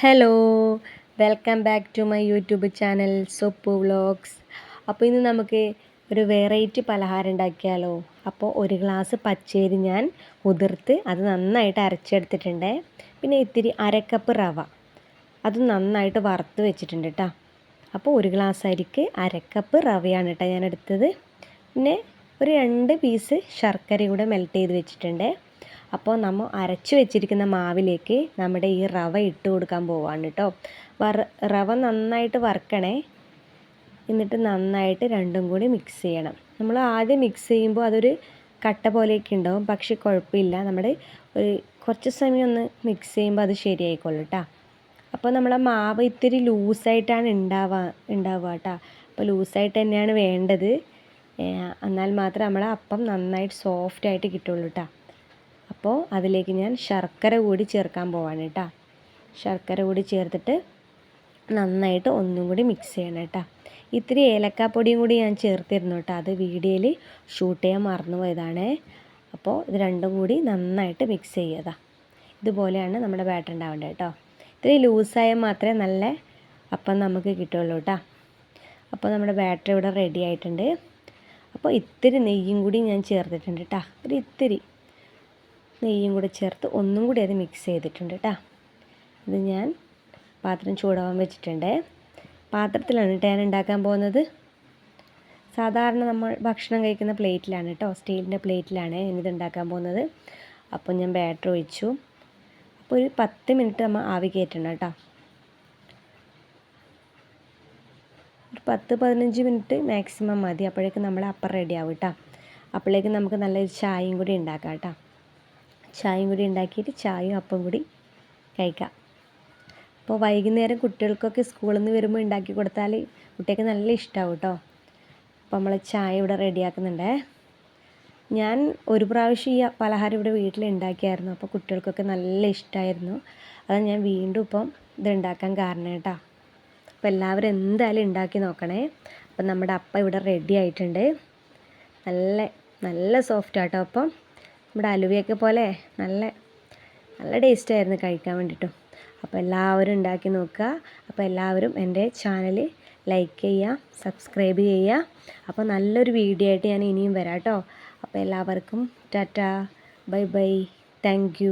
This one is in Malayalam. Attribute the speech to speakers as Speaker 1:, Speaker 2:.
Speaker 1: Hello welcome back to my YouTube channel Soppu vlogs. അപ്പോൾ ഇന്ന് നമുക്ക് ഒരു വെറൈറ്റി പലഹാരം ഉണ്ടാക്കിയാലോ. അപ്പോൾ ഒരു ഗ്ലാസ് പച്ചരി ഞാൻ ഉതിർത്ത് അത് നന്നായിട്ട് അരച്ചെടുത്തിട്ടുണ്ട്. പിന്നെ ഇത്തിരി അരക്കപ്പ് റവ. അത് നന്നായിട്ട് വറുത്ത് വെച്ചിട്ടുണ്ട് കേട്ടോ അപ്പോൾ ഒരു ഗ്ലാസ് അരിക്ക് അരക്കപ്പ് റവയാണ് കേട്ടോ ഞാൻ എടുത്തത് പിന്നെ ഒരു രണ്ട് പീസ് ശർക്കര കൂടെ മെൽറ്റ് ചെയ്ത് വെച്ചിട്ടുണ്ട്. അപ്പോൾ നമ്മൾ അരച്ചു വെച്ചിരിക്കുന്ന മാവിലേക്ക് നമ്മുടെ ഈ റവ ഇട്ട് കൊടുക്കാൻ പോവാണ് കേട്ടോ. റവ നന്നായിട്ട് വറുക്കണേ. എന്നിട്ട് നന്നായിട്ട് രണ്ടും കൂടി മിക്സ് ചെയ്യണം. നമ്മൾ ആദ്യം മിക്സ് ചെയ്യുമ്പോൾ അതൊരു കട്ട പോലെയൊക്കെ ഉണ്ടാവും. പക്ഷെ കുഴപ്പമില്ല. നമ്മുടെ ഒരു കുറച്ച് സമയം ഒന്ന് മിക്സ് ചെയ്യുമ്പോൾ അത് ശരിയായിക്കോളും കേട്ടോ. അപ്പോൾ നമ്മളെ മാവ് ഇത്തിരി ലൂസായിട്ടാണ് ഉണ്ടാവുക ഉണ്ടാവുക കേട്ടോ. അപ്പോൾ ലൂസായിട്ട് തന്നെയാണ് വേണ്ടത്. എന്നാൽ മാത്രമേ നമ്മളെ അപ്പം നന്നായിട്ട് സോഫ്റ്റായിട്ട് കിട്ടുള്ളൂ കേട്ടോ. അപ്പോൾ അതിലേക്ക് ഞാൻ ശർക്കര കൂടി ചേർക്കാൻ പോവാണ് കേട്ടോ. ശർക്കര കൂടി ചേർത്തിട്ട് നന്നായിട്ട് ഒന്നും കൂടി മിക്സ് ചെയ്യണം കേട്ടോ. ഇത്തിരി ഏലക്കാപ്പൊടിയും കൂടി ഞാൻ ചേർത്തിരുന്നു കേട്ടോ. അത് വീഡിയോയിൽ ഷൂട്ട് ചെയ്യാൻ മറന്നു പോയതാണ്. അപ്പോൾ ഇത് രണ്ടും കൂടി നന്നായിട്ട് മിക്സ് ചെയ്യതാ ഇതുപോലെയാണ് നമ്മുടെ ബാറ്റർ ഉണ്ടാവേണ്ടത് കേട്ടോ. ഇത്തിരി ലൂസായാൽ മാത്രമേ നല്ല അപ്പം നമുക്ക് കിട്ടുള്ളൂ കേട്ടോ. അപ്പോൾ നമ്മുടെ ബാറ്റർ ഇവിടെ റെഡി ആയിട്ടുണ്ട്. അപ്പോൾ ഇത്തിരി നെയ്യും കൂടി ഞാൻ ചേർത്തിട്ടുണ്ട് കേട്ടോ. ഒരു ഇത്തിരി. നെയ്യും കൂടെ ചേർത്ത് ഒന്നും കൂടി അത് മിക്സ് ചെയ്തിട്ടുണ്ട് കേട്ടോ ഇത് ഞാൻ പാത്രം ചൂടാവാൻ വെച്ചിട്ടുണ്ട്. പാത്രത്തിലാണ് കേട്ടോ ഞാൻ ഉണ്ടാക്കാൻ പോകുന്നത്. സാധാരണ നമ്മൾ ഭക്ഷണം കഴിക്കുന്ന പ്ലേറ്റിലാണ് കേട്ടോ സ്റ്റീലിന്റെ പ്ലേറ്റിലാണ് ഞാനിത് ഉണ്ടാക്കാൻ പോകുന്നത്. അപ്പോൾ ഞാൻ ബാറ്റർ ഒഴിച്ചു. അപ്പോൾ ഒരു പത്ത് മിനിറ്റ് നമ്മൾ ആവി കയറ്റണം കേട്ടോ ഒരു പത്ത് പതിനഞ്ച് മിനിറ്റ് മാക്സിമം മതി. അപ്പോഴേക്കും നമ്മൾ അപ്പം റെഡി ആവും കേട്ടോ അപ്പോഴേക്കും നമുക്ക് നല്ലൊരു ചായയും കൂടി ഉണ്ടാക്കാം കേട്ടോ ചായയും കൂടി ഉണ്ടാക്കിയിട്ട് ചായയും അപ്പം കൂടി കഴിക്കാം. അപ്പോൾ വൈകുന്നേരം കുട്ടികൾക്കൊക്കെ സ്കൂളിൽ നിന്ന് വരുമ്പോൾ ഉണ്ടാക്കി കൊടുത്താൽ കുട്ടികൾക്ക് നല്ല ഇഷ്ടമാവും കേട്ടോ. അപ്പോൾ നമ്മൾ ചായ ഇവിടെ റെഡിയാക്കുന്നുണ്ടേ. ഞാൻ ഒരു പ്രാവശ്യം ഈ പലഹാരം ഇവിടെ വീട്ടിൽ ഉണ്ടാക്കിയായിരുന്നു. അപ്പോൾ കുട്ടികൾക്കൊക്കെ നല്ല ഇഷ്ടമായിരുന്നു അതാണ് ഞാൻ വീണ്ടും ഇപ്പം ഇത് ഉണ്ടാക്കാൻ കാരണം കേട്ടോ. അപ്പോൾ എല്ലാവരും എന്തായാലും ഉണ്ടാക്കി നോക്കണേ. അപ്പം നമ്മുടെ അപ്പ ഇവിടെ റെഡി ആയിട്ടുണ്ട്. നല്ല നല്ല സോഫ്റ്റ് ആട്ടോ അപ്പം. നമ്മുടെ അലുവയൊക്കെ പോലെ നല്ല നല്ല ടേസ്റ്റായിരുന്നു കഴിക്കാൻ വേണ്ടിയിട്ടും അപ്പോൾ എല്ലാവരും ഉണ്ടാക്കി നോക്കുക. അപ്പോൾ എല്ലാവരും എന്റെ ചാനൽ ലൈക്ക് ചെയ്യുക സബ്സ്ക്രൈബ് ചെയ്യുക. അപ്പോൾ നല്ലൊരു വീഡിയോ ആയിട്ട് ഞാൻ ഇനിയും വരാം കേട്ടോ. അപ്പോൾ എല്ലാവർക്കും ടാറ്റ ബൈ ബൈ താങ്ക്